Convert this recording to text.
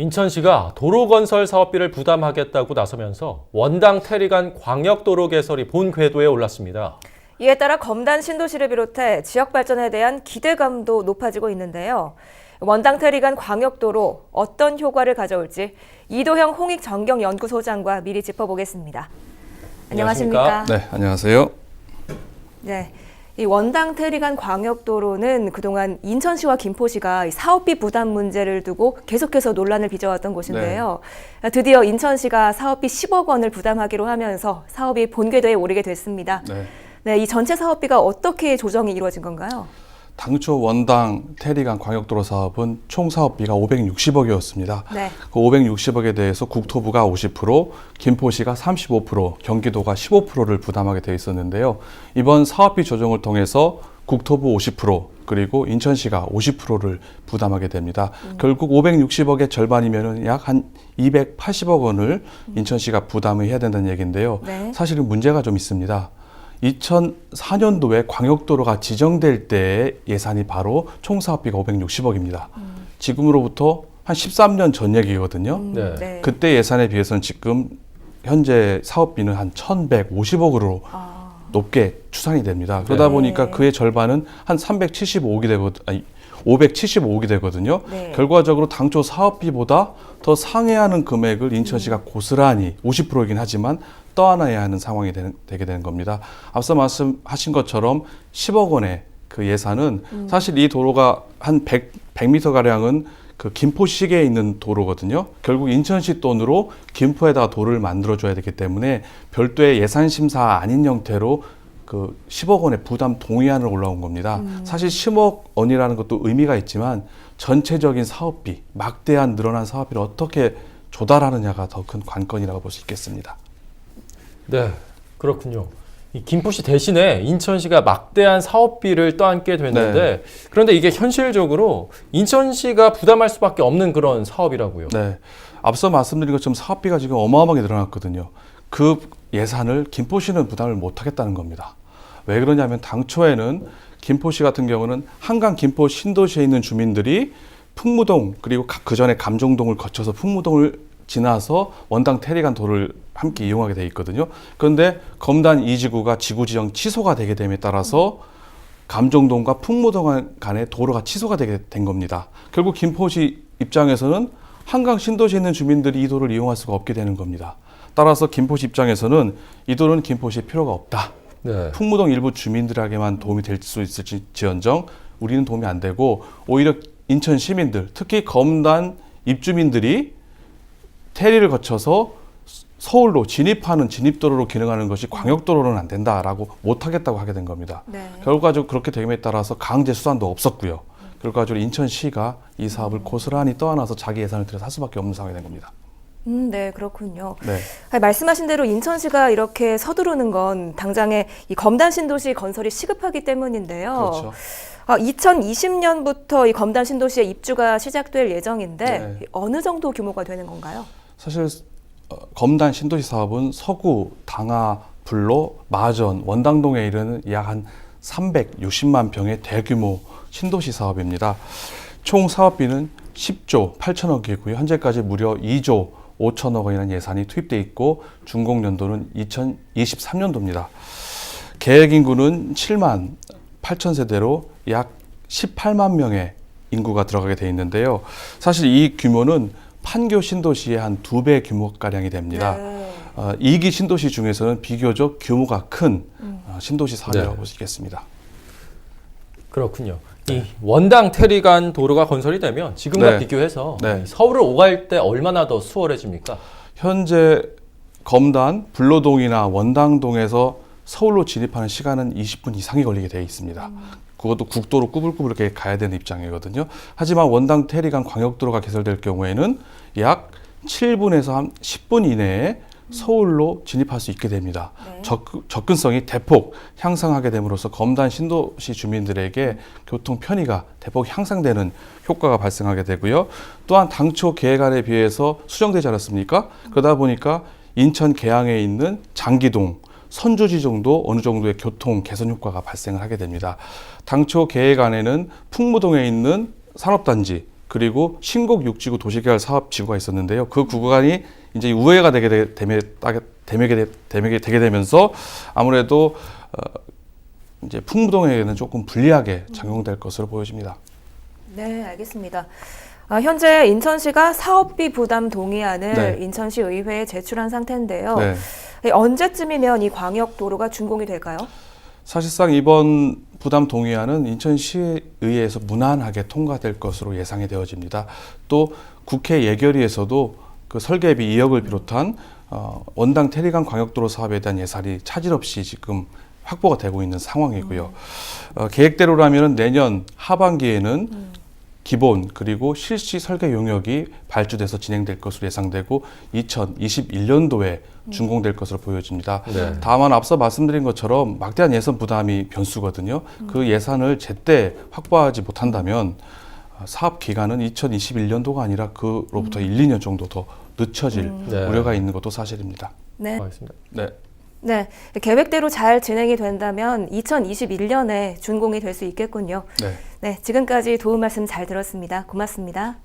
인천시가 도로 건설 사업비를 부담하겠다고 나서면서 원당 테리간 광역도로 개설이 본 궤도에 올랐습니다. 이에 따라 검단 신도시를 비롯해 지역 발전에 대한 기대감도 높아지고 있는데요. 원당 테리간 광역도로 어떤 효과를 가져올지 이도형 홍익정경연구소장과 미리 짚어보겠습니다. 안녕하십니까? 안녕하십니까? 네, 안녕하세요. 네. 이 원당 테리간 광역도로는 그동안 인천시와 김포시가 이 사업비 부담 문제를 두고 계속해서 논란을 빚어왔던 곳인데요. 드디어 인천시가 사업비 10억 원을 부담하기로 하면서 사업이 본궤도에 오르게 됐습니다. 네. 네, 이 전체 사업비가 어떻게 조정이 이루어진 건가요? 당초 원당 테리간 광역도로 사업은 총 사업비가 560억이었습니다. 네. 그 560억에 대해서 국토부가 50%, 김포시가 35%, 경기도가 15%를 부담하게 돼 있었는데요. 이번 사업비 조정을 통해서 국토부 50% 그리고 인천시가 50%를 부담하게 됩니다. 결국 560억의 절반이면은 약 한 280억 원을 인천시가 부담을 해야 된다는 얘기인데요. 네. 사실은 문제가 좀 있습니다. 2004년도에 광역도로가 지정될 때의 예산이 바로 총 사업비가 560억입니다. 지금으로부터 한 13년 전 얘기거든요. 음, 네. 그때 예산에 비해서는 지금 현재 사업비는 한 1,150억으로 아, 높게 추산이 됩니다. 그러다 네. 보니까 그의 절반은 한 375억이 되거든, 아니 575억이 되거든요. 네. 결과적으로 당초 사업비보다 더 상회하는 금액을 인천시가 고스란히 50%이긴 하지만 떠안아야 하는 상황이 되는, 되게 되는 겁니다. 앞서 말씀하신 것처럼 10억 원의 그 예산은 사실 이 도로가 한 100, 100m 가량은 그 김포시계에 있는 도로거든요. 결국 인천시 돈으로 김포에다가 도로를 만들어줘야 되기 때문에 별도의 예산 심사 아닌 형태로 그 10억 원의 부담 동의안을 올라온 겁니다. 사실 10억 원이라는 것도 의미가 있지만 전체적인 사업비, 막대한 늘어난 사업비를 어떻게 조달하느냐가 더 큰 관건이라고 볼 수 있겠습니다. 네, 그렇군요. 이 김포시 대신에 인천시가 막대한 사업비를 떠안게 됐는데 네. 그런데 이게 현실적으로 인천시가 부담할 수밖에 없는 그런 사업이라고요. 네. 앞서 말씀드린 것처럼 사업비가 지금 어마어마하게 늘어났거든요. 그 예산을 김포시는 부담을 못 하겠다는 겁니다. 왜 그러냐면 당초에는 김포시 같은 경우는 한강 김포 신도시에 있는 주민들이 풍무동 그리고 그 전에 감정동을 거쳐서 풍무동을 지나서 원당 테리간 도를 함께 이용하게 돼 있거든요. 그런데 검단 이지구가 지구 지정 취소가 되게 됨에 따라서 감정동과 풍무동 간의 도로가 취소가 되게 된 겁니다. 결국 김포시 입장에서는 한강 신도시에 있는 주민들이 이 도로를 이용할 수가 없게 되는 겁니다. 따라서 김포시 입장에서는 이 도로는 김포시에 필요가 없다. 네. 풍무동 일부 주민들에게만 도움이 될 수 있을지언정 우리는 도움이 안 되고 오히려 인천 시민들 특히 검단 입주민들이 테리를 거쳐서 서울로 진입하는 진입도로로 기능하는 것이 광역도로는 안 된다라고 못하겠다고 하게 된 겁니다. 네. 결과적으로 그렇게 됨에 따라서 강제 수단도 없었고요. 결과적으로 인천시가 이 사업을 고스란히 떠안아서 자기 예산을 들여서 할 수밖에 없는 상황이 된 겁니다. 음, 네, 그렇군요. 네. 아니, 말씀하신 대로 인천시가 이렇게 서두르는 건 당장에 이 검단 신도시 건설이 시급하기 때문인데요. 그렇죠. 아, 2020년부터 이 검단 신도시에 입주가 시작될 예정인데 네. 어느 정도 규모가 되는 건가요? 사실 어, 검단 신도시 사업은 서구, 당하, 불로, 마전, 원당동에 이르는 약 한 360만 평의 대규모 신도시 사업입니다. 총 사업비는 10조 8천억이고요. 현재까지 무려 2조 5천억 원이라는 예산이 투입돼 있고 준공 연도는 2023년도입니다. 계획 인구는 7만 8천 세대로 약 18만 명의 인구가 들어가게 돼 있는데요. 사실 이 규모는 판교 신도시의 한 두 배 규모 가량이 됩니다. 네. 어, 이기 신도시 중에서는 비교적 규모가 큰 어, 신도시 사업이라고 네. 볼수 있겠습니다. 그렇군요. 이 원당 테리간 도로가 건설이 되면 지금과 네. 비교해서 네. 이 서울을 오갈 때 얼마나 더 수월해집니까? 현재 검단, 불로동이나 원당동에서 서울로 진입하는 시간은 20분 이상이 걸리게 되어 있습니다. 그것도 국도로 꾸불꾸불 이렇게 가야 되는 입장이거든요. 하지만 원당 테리간 광역도로가 개설될 경우에는 약 7분에서 한 10분 이내에 서울로 진입할 수 있게 됩니다. 네. 접, 접근성이 대폭 향상하게 됨으로써 검단 신도시 주민들에게 교통 편의가 대폭 향상되는 효과가 발생하게 되고요. 또한 당초 계획안에 비해서 수정되지 않았습니까? 그러다 보니까 인천 계양에 있는 장기동, 선주지 정도 어느 정도의 교통 개선 효과가 발생을 하게 됩니다. 당초 계획안에는 풍무동에 있는 산업단지 그리고 신곡 육지구 도시개발 사업 지구가 있었는데요. 그 구간이 이제 우회가 되게 되, 되게 되게 되- 되게 되게 되면서 아무래도 어, 이제 풍무동에게는 조금 불리하게 작용될 것으로 보여집니다. 네, 알겠습니다. 아, 현재 인천시가 사업비 부담 동의안을 네. 인천시 의회에 제출한 상태인데요. 네. 네, 언제쯤이면 이 광역도로가 준공이 될까요? 사실상 이번 부담 동의안은 인천시의회에서 무난하게 통과될 것으로 예상이 되어집니다. 또 국회 예결위에서도 그 설계비 2억을 비롯한 어, 원당 테리강 광역도로 사업에 대한 예산이 차질 없이 지금 확보가 되고 있는 상황이고요. 어, 계획대로라면 내년 하반기에는 기본 그리고 실시 설계 용역이 발주돼서 진행될 것으로 예상되고 2021년도에 준공될 것으로 보여집니다. 네. 다만 앞서 말씀드린 것처럼 막대한 예산 부담이 변수거든요. 그 예산을 제때 확보하지 못한다면 어, 사업 기간은 2021년도가 아니라 그로부터 1, 2년 정도 더 늦춰질 네. 우려가 있는 것도 사실입니다. 네. 알겠습니다. 네. 네. 계획대로 잘 진행이 된다면 2021년에 준공이 될 수 있겠군요. 네. 네. 지금까지 도움 말씀 잘 들었습니다. 고맙습니다.